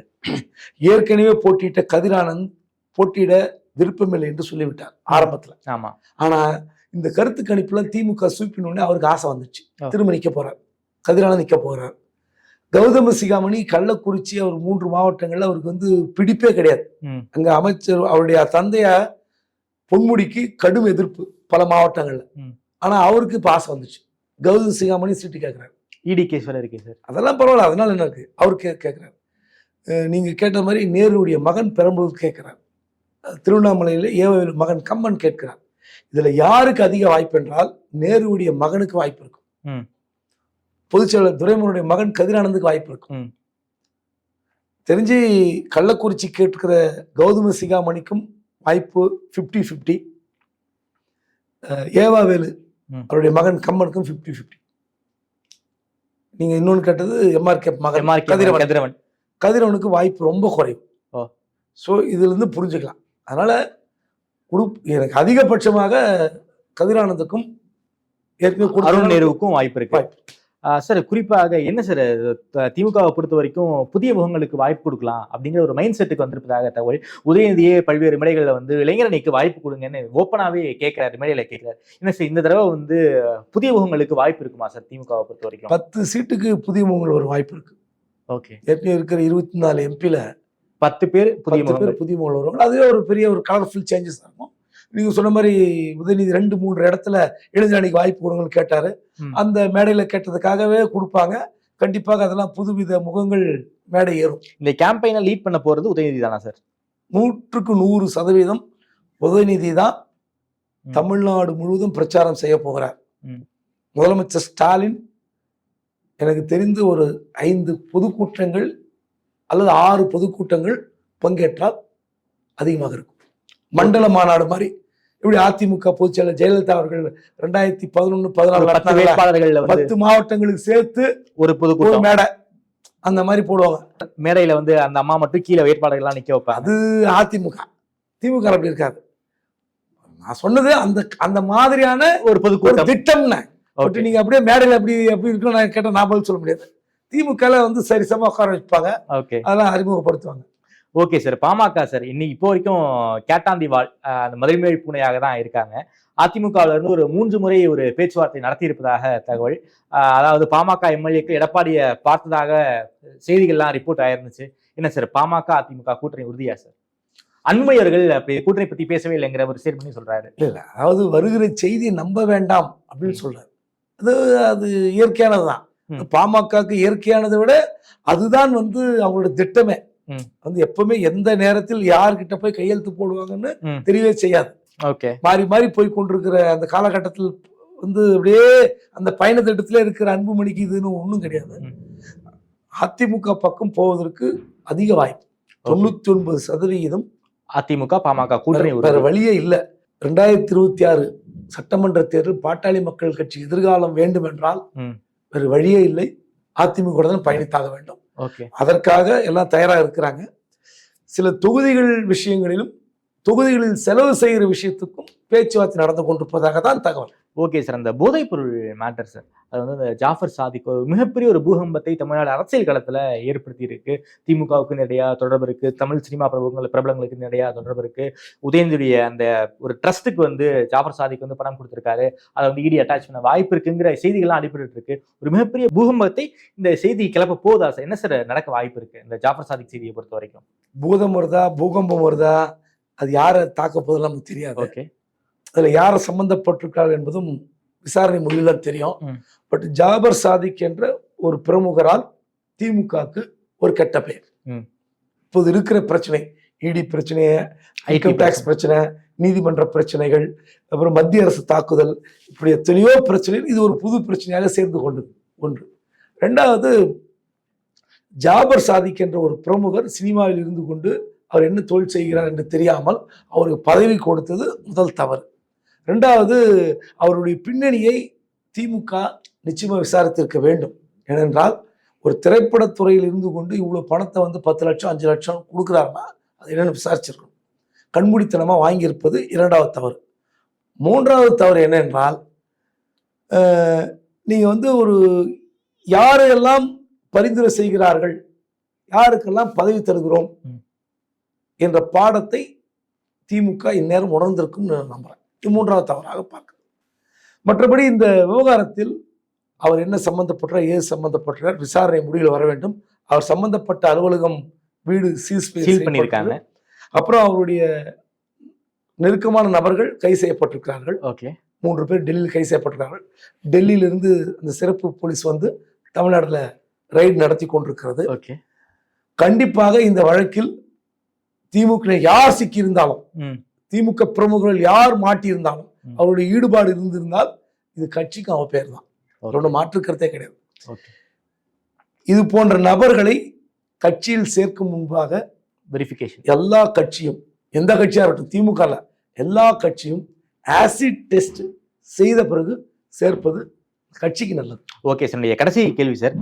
ஏற்கனவே போட்டியிட்ட கதிரானந்த் போட்டியிட விருப்பமில்லை என்று சொல்லிவிட்டார் ஆரம்பத்துல. ஆமா. ஆனா இந்த கருத்து கணிப்புல திமுக சூப்பின உடனே அவருக்கு ஆசை வந்துச்சு. திரும்ப நிக்க போறார். கதிரானந்த் நிக்க போறார். கௌதம சிகாமணி கள்ளக்குறிச்சி அவர் மூன்று மாவட்டங்கள்ல அவருக்கு வந்து பிடிப்பே கிடையாது. அங்க அமைச்சர் அவருடைய தந்தையார் பொன்முடிக்கு கடும் எதிர்ப்பு பல மாவட்டங்கள்ல. ம். ஆனா அவருக்கு இப்ப ஆசை வந்துச்சு. கௌதம சிகாமணி சீட்டு கேட்கிறார் இடி கேஸ்வரர் இருக்கே சார். அதெல்லாம் பரவாயில்ல. அதனால என்ன இருக்கு? அவர் கே கேட்குறாரு நீங்க கேட்ட மாதிரி நேருடைய மகன் பெரம்பலூர் கேட்கிறார் திருவண்ணாமலையில ஏவல் மகன் கம்மன் கேட்கிறார். இதுல யாருக்கு அதிக வாய்ப்பு என்றால் நேருடைய மகனுக்கு வாய்ப்பு இருக்கும். ம். பொதுச்செயலர் துரைமுருடைய மகன் கதிரானந்துக்கு வாய்ப்பு இருக்கும். ம். தெரிஞ்சு கள்ளக்குறிச்சி கேட்கிற கௌதம சிகாமணிக்கும் வாய்ப்பு ஃபிஃப்டி ஃபிஃப்டி ஏவாவேலு. அவருடைய மகன் கம்மனுக்கும் ஃபிஃப்டி ஃபிஃப்டி நீங்க இன்னொன்னு கேட்டது எம்ஆர்கே மகன் கதிரவன். கதிரவன். கதிரவனுக்கு வாய்ப்பு ரொம்ப குறைவு. ஸோ இதுல இருந்து புரிஞ்சுக்கலாம். அதனால குடு எனக்கு அதிகபட்சமாக கதிரானந்துக்கும் ஏற்கனவே அருண் நேருவுக்கும் வாய்ப்பு இருக்கு. சார் குறிப்பாக என்ன சார் திமுகவை பொறுத்த வரைக்கும் புதிய முகங்களுக்கு வாய்ப்பு கொடுக்கலாம் அப்படிங்கிற ஒரு மைண்ட் செட்டுக்கு வந்திருப்பதாக தகவல். உதயநிதியே பல்வேறு மேடைகளில் வந்து இளைஞரணிக்கு வாய்ப்பு கொடுங்கன்னு ஓப்பனாவே கேட்கிறாரு மேடையில கேட்கிறாரு. என்ன சார் இந்த தடவை வந்து புதிய முகங்களுக்கு வாய்ப்பு இருக்குமா சார் திமுகவை பொறுத்த வரைக்கும்? பத்து சீட்டுக்கு புதிய முகங்கள் ஒரு வாய்ப்பு இருக்கு. ஓகே. ஏற்கனவே இருக்கிற இருபத்தி நாலு எம்பியில பத்து பேர் புதிய பேர் புதிய முகங்கள் வருவாங்க. அதுவே ஒரு பெரிய ஒரு கலர்ஃபுல் சேஞ்சஸ் இருக்கும் நீங்க சொன்ன மாதிரி உதயநிதி ரெண்டு மூன்று இடத்துல இளைஞரணிக்கு வாய்ப்பு கொடுங்கன்னு கேட்டாரு. அந்த மேடையில கேட்டதுக்காகவே கொடுப்பாங்க. கண்டிப்பாக அதெல்லாம் புதுவித முகங்கள் மேடை ஏறும். இந்த கேம்பெயினை லீட் பண்ண போறது உதயநிதி தானா சார் நூற்றுக்கு நூறு சதவீதம் உதயநிதி தான். தமிழ்நாடு முழுவதும் பிரச்சாரம் செய்ய போகிறார். முதலமைச்சர் ஸ்டாலின் எனக்கு தெரிந்து ஒரு ஐந்து பொதுக்கூட்டங்கள் அல்லது ஆறு பொதுக்கூட்டங்கள் பங்கேற்றால் அதிகமாக இருக்கும். மண்டல மாநாடு மாதிரி இப்படி அதிமுக பொதுச்செயலர் ஜெயலலிதா அவர்கள் ரெண்டாயிரத்தி பதினொன்னு ஒரு பதினாலு பத்து மாவட்டங்களுக்கு சேர்த்து ஒரு பொதுக்கூட்டம். மேடை அந்த மாதிரி போடுவாங்க. மேடையில வந்து அந்த அம்மா மட்டும் கீழே வேட்பாளர்கள்லாம் நிக்க வைப்பாங்க. அது அதிமுக. திமுக அப்படி இருக்காது. நான் சொன்னது அந்த அந்த மாதிரியான ஒரு பொதுக்கூட்டம். திட்டம்னு. நீங்க அப்படியே மேடையில் அப்படி எப்படி இருக்குன்னு நான் கேட்ட நான் பதில் சொல்ல முடியாது. திமுகல வந்து சரிசமா உட்கார வைப்பாங்க. ஓகே. அதெல்லாம் அறிமுகப்படுத்துவாங்க. Okay sir. பாமக சார் இன்னைக்கு இப்போ வரைக்கும் கேட்டாந்தி வாழ் அந்த மதுரைமேல் பூனையாக தான் இருக்காங்க. அதிமுகவில் இருந்து ஒரு மூன்று முறை ஒரு பேச்சுவார்த்தை நடத்தி இருப்பதாக தகவல் அதாவது பாமக எம்எல்ஏக்கள் எடப்பாடியை பார்த்ததாக செய்திகள்லாம் ரிப்போர்ட் ஆயிருந்துச்சு. என்ன சார் பாமக அதிமுக கூட்டணி உறுதியா சார்? அண்மையர்கள் அப்படி கூட்டணி பத்தி பேசவே இல்லைங்கிற ஒரு பண்ணி சொல்றாரு. இல்ல அதாவது வருகிற செய்தி நம்ப வேண்டாம் அப்படின்னு சொல்றாரு. அது அது இயற்கையானதுதான். பாமகக்கு இயற்கையானதை விட அதுதான் வந்து அவங்களோட திட்டமே. வந்து எப்பவுமே எந்த நேரத்தில் யார்கிட்ட போய் கையெழுத்து போடுவாங்கன்னு. தெரியவே செய்யாது. ஓகே. மாறி மாறி போய் கொண்டிருக்கிற அந்த காலகட்டத்தில் வந்து அப்படியே அந்த பயண திட்டத்துல இருக்கிற அன்புமணிக்கு இதுன்னு ஒன்றும் கிடையாது. அதிமுக பக்கம் போவதற்கு அதிக வாய்ப்பு. தொண்ணூத்தி ஒன்பது சதவிகிதம் அதிமுக பாமக கூட்டணி வேற வழியே இல்லை. ரெண்டாயிரத்தி இருபத்தி ஆறு சட்டமன்ற தேர்தல் பாட்டாளி மக்கள் கட்சி எதிர்காலம் வேண்டும் என்றால். வேறு வழியே இல்லை. அதிமுக தான் பயணித்தாக வேண்டும். அதற்காக எல்லாம் தயாராக இருக்கிறாங்க. சில தொகுதிகள் விஷயங்களிலும் தொகுதிகளில் செலவு செய்கிற விஷயத்துக்கும் பேச்சுவார்த்தை நடந்து கொண்டிருப்பதாக தான் தகவல். Okay sir. அந்த போதைப் பொருள் மேட்டர் சார். அது வந்து அந்த ஜாஃபர் சாதிக் ஒரு மிகப்பெரிய ஒரு பூகம்பத்தை தமிழ்நாடு அரசியல் களத்துல ஏற்படுத்தி இருக்கு திமுகவுக்கு நிறைய தொடர்பு இருக்கு. தமிழ் சினிமா பிரபலங்கள் பிரபலங்களுக்கு நிறைய தொடர்பு இருக்கு. உதயநிதியுடைய அந்த ஒரு ட்ரஸ்ட்டுக்கு வந்து ஜாஃபர் சாதிக் வந்து பணம் கொடுத்திருக்காரு. அதை வந்து இடி அட்டாச் பண்ண வாய்ப்பு இருக்குங்கிற செய்திகள்லாம் அடிபட்டு இருக்கு ஒரு மிகப்பெரிய பூகம்பத்தை இந்த செய்தி கிளப்ப போதா சார்? என்ன சார் நடக்க வாய்ப்பு இருக்கு இந்த ஜாஃபர் சாதிக் செய்தியை பொறுத்த வரைக்கும்? பூதம் வருதா? பூகம்பம் வருதா? அது யாரை தாக்க போதெல்லாம் நமக்கு தெரியாது. ஓகே. அதுல யாரை சம்பந்தப்பட்டிருக்கார்கள் என்பதும் விசாரணை முடிவில் தெரியும். ம். பட் ஜாபர் சாதிக் என்ற ஒரு பிரமுகரால் திமுகவுக்கு ஒரு கெட்ட பெயர். இப்போது இருக்கிற பிரச்சனை இடி பிரச்சனைய இன்கம் டேக்ஸ் பிரச்சனை. நீதிமன்ற பிரச்சனைகள் அப்புறம் மத்திய அரசு தாக்குதல் இப்படி எத்தனையோ பிரச்சனைகள் இது ஒரு புது பிரச்சனையாக சேர்ந்து கொண்டது ஒன்று. ரெண்டாவது ஜாபர் சாதிக் என்ற ஒரு பிரமுகர் சினிமாவில் இருந்து கொண்டு அவர் என்ன தொழில் செய்கிறார் என்று தெரியாமல் அவருக்கு பதவி கொடுத்தது முதல் தவறு. ரெண்டாவது அவருடைய பின்னணியை திமுக நிச்சயமாக விசாரித்திருக்க வேண்டும். ஏனென்றால் ஒரு திரைப்படத்துறையில் இருந்து கொண்டு இவ்வளோ பணத்தை வந்து பத்து லட்சம் அஞ்சு லட்சம் கொடுக்குறாருன்னா அது என்னென்னு விசாரிச்சிருக்கணும். கண்மூடித்தனமாக வாங்கியிருப்பது இரண்டாவது தவறு. மூன்றாவது தவறு என்னென்றால் நீங்கள் வந்து ஒரு யாரையெல்லாம் பரிந்துரை செய்கிறார்கள் யாருக்கெல்லாம் பதவி தருகிறோம். என்ற பாடத்தை திமுக இந்நேரம் உணர்ந்திருக்கும் நான் நம்புறேன். இது மூன்றாவது தவறாக பார்க்கிறேன் மற்றபடி இந்த விவகாரத்தில் அவர் என்ன சம்பந்தப்பட்டார் ஏது சம்பந்தப்பட்டார் விசாரணை முடிவில் வர வேண்டும். அவர் சம்பந்தப்பட்ட அலுவலகம் வீடு சீல் பண்ணியிருக்காங்க. அப்புறம் அவருடைய நெருக்கமான நபர்கள் கை செய்யப்பட்டிருக்கிறார்கள். ஓகே. மூன்று பேர் டெல்லியில் கை செய்யப்பட்டிருக்கார்கள் டெல்லியிலிருந்து அந்த சிறப்பு போலீஸ் வந்து தமிழ்நாட்டில் ரைடு நடத்தி கொண்டிருக்கிறது. ஓகே. கண்டிப்பாக இந்த வழக்கில் திமுக யார் சிக்கியிருந்தாலும் ம். திமுக பிரமுகர்கள் யார் மாட்டியிருந்தாலும். அவருடைய ஈடுபாடு இருந்திருந்தால் இது கட்சிக்கு அவ பேர் தான் அவரோட மாற்று கருத்தே கிடையாது. இது போன்ற நபர்களை கட்சியில் சேர்க்கும் முன்பாக வெரிஃபிகேஷன் எல்லா கட்சியும் எந்த கட்சியாக இருக்கட்டும் திமுக ல எல்லா கட்சியும் ஆசிட் டெஸ்ட் செய்த பிறகு சேர்ப்பது கட்சிக்கு நல்லது. Okay sir. கடைசி கேள்வி சார்.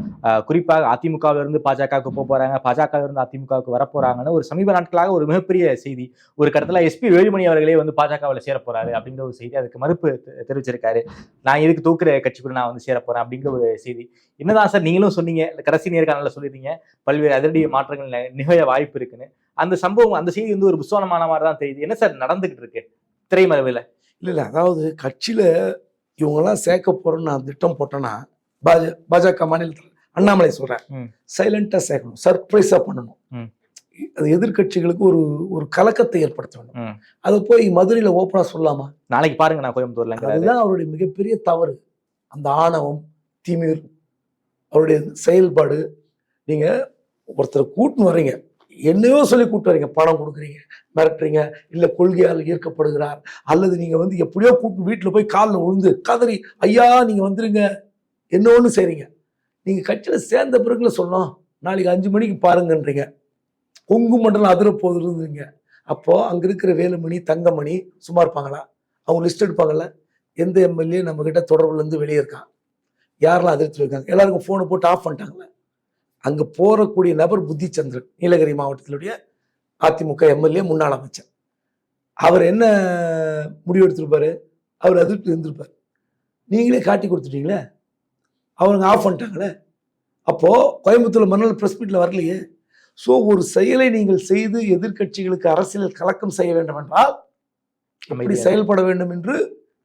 குறிப்பாக அதிமுகவில் இருந்து பாஜகவுக்கு போக போறாங்க பாஜக இருந்து அதிமுகவுக்கு வர போறாங்கன்னு ஒரு சமீப நாட்களாக ஒரு மிகப்பெரிய செய்தி. ஒரு கடத்துல எஸ்பி வேலுமணி அவர்களே வந்து பாஜகவில் சேர போறாரு அப்படிங்கிற ஒரு செய்தி அதுக்கு மறுப்பு தெரிவிச்சிருக்காரு. நான் எதுக்கு தூக்குற கட்சிக்குள்ள நான் வந்து சேர போறேன் அப்படிங்கிற ஒரு செய்தி. என்னதான் சார் நீங்களும் சொன்னீங்க கடைசி நேர்காணல சொல்லியிருந்தீங்க பல்வேறு அதிரடி மாற்றங்கள் நிகழ வாய்ப்பு இருக்குன்னு. அந்த சம்பவம் அந்த செய்தி வந்து ஒரு புஸ்வானமான மாதிரி தான் தெரியுது. என்ன சார் நடந்துகிட்டு இருக்கு திரைமறைவில்? இல்லை இல்லை. அதாவது கட்சியில் இவங்கெல்லாம் சேர்க்க போகிறோன்னு நான் திட்டம் போட்டேன்னா பாஜக மாநிலத்தில் அண்ணாமலை சொல்கிறேன் ம். சைலண்ட்டாக சேர்க்கணும் சர்ப்ரைஸாக பண்ணணும். அது எதிர்க்கட்சிகளுக்கு ஒரு ஒரு கலக்கத்தை ஏற்படுத்த வேண்டும். அதை போய் மதுரையில் ஓப்பனாக சொல்லலாமா? நாளைக்கு பாருங்க நான் கோயம்புத்தூர்லங்கிறாரு அதுதான் அவருடைய மிகப்பெரிய தவறு. அந்த ஆணவம் திமிர் அவருடைய செயல்பாடு. நீங்க ஒருத்தரை கூட்டின்னு வர்றீங்க. என்னையோ சொல்லி கூட்டு வரீங்க பணம் கொடுக்குறீங்க மிரட்டுறீங்க இல்லை கொள்கையால் ஈர்க்கப்படுகிறார். அல்லது நீங்க வந்து எப்படியோ கூட்டு வீட்டில் போய் காலில் விழுந்து கதறி ஐயா நீங்க வந்துருங்க. என்ன ஒன்று செய்கிறீங்க நீங்கள் கட்சியில் சேர்ந்த பிறகுல சொன்னோம் நாளைக்கு அஞ்சு மணிக்கு பாருங்கன்றீங்க. கொங்கு மண்டலம் அதிர போகுதுன்றீங்க. அப்போது அங்கே இருக்கிற வேலுமணி தங்கமணி சும்மா இருப்பாங்களா? அவங்க லிஸ்ட் எடுப்பாங்கல்ல? எந்த எம்எல்ஏ நம்மக்கிட்ட தொடர்புலேருந்து வெளியே இருக்கான்? யாரெல்லாம் அதிர்ச்சி இருக்காங்க? எல்லாருக்கும் ஃபோனை போட்டு ஆஃப் பண்ணிட்டாங்களே. அங்கே போகக்கூடிய நபர் புத்திச்சந்திரன் நீலகிரி மாவட்டத்தினுடைய அதிமுக எம்எல்ஏ முன்னாள் அமைச்சர். அவர் என்ன முடிவு எடுத்திருப்பாரு? அவர் அதிர்ச்சி இருந்திருப்பார். நீங்களே காட்டி கொடுத்துட்டீங்களே? அவங்க ஆஃப் பண்ணிட்டாங்களே? அப்போ கோயம்புத்தூர்ல மறுநாள் பிரஸ் மீட்ல வரலையே? ஸோ ஒரு செயலை நீங்கள் செய்து எதிர்க்கட்சிகளுக்கு அரசியல் கலக்கம் செய்ய வேண்டும் என்றால் எப்படி அமைதியா. செயல்பட வேண்டும் என்று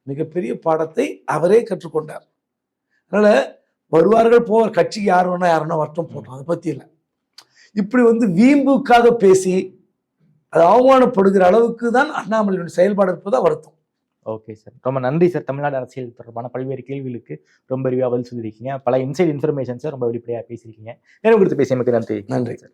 மிகப்பெரிய பாடத்தை அவரே கற்றுக்கொண்டார். அதனால வருவார்கள் போவார் கட்சிக்கு யார் வேணா யாருன்னா வரட்டும் போட்டோம் அதை பத்தி இல்லை. இப்படி வந்து வீம்புக்காக பேசி அது அவமானப்படுகிற அளவுக்கு தான் அண்ணாமலையுடைய செயல்பாடு இருப்பதா வருத்தம். ஓகே சார் ரொம்ப நன்றி சார் தமிழ்நாடு அரசியல் தொடர்பான பல்வேறு கேள்விகளுக்கு ரொம்ப விரிவாக பதில் சொல்லியிருக்கீங்க. பல இன்சைட் இன்ஃபர்மேஷன்ஸை ரொம்ப வெளிப்படையாக பேசியிருக்கீங்க. நேரம் கொடுத்து பேசியமைக்கு நன்றி. நன்றி. சார்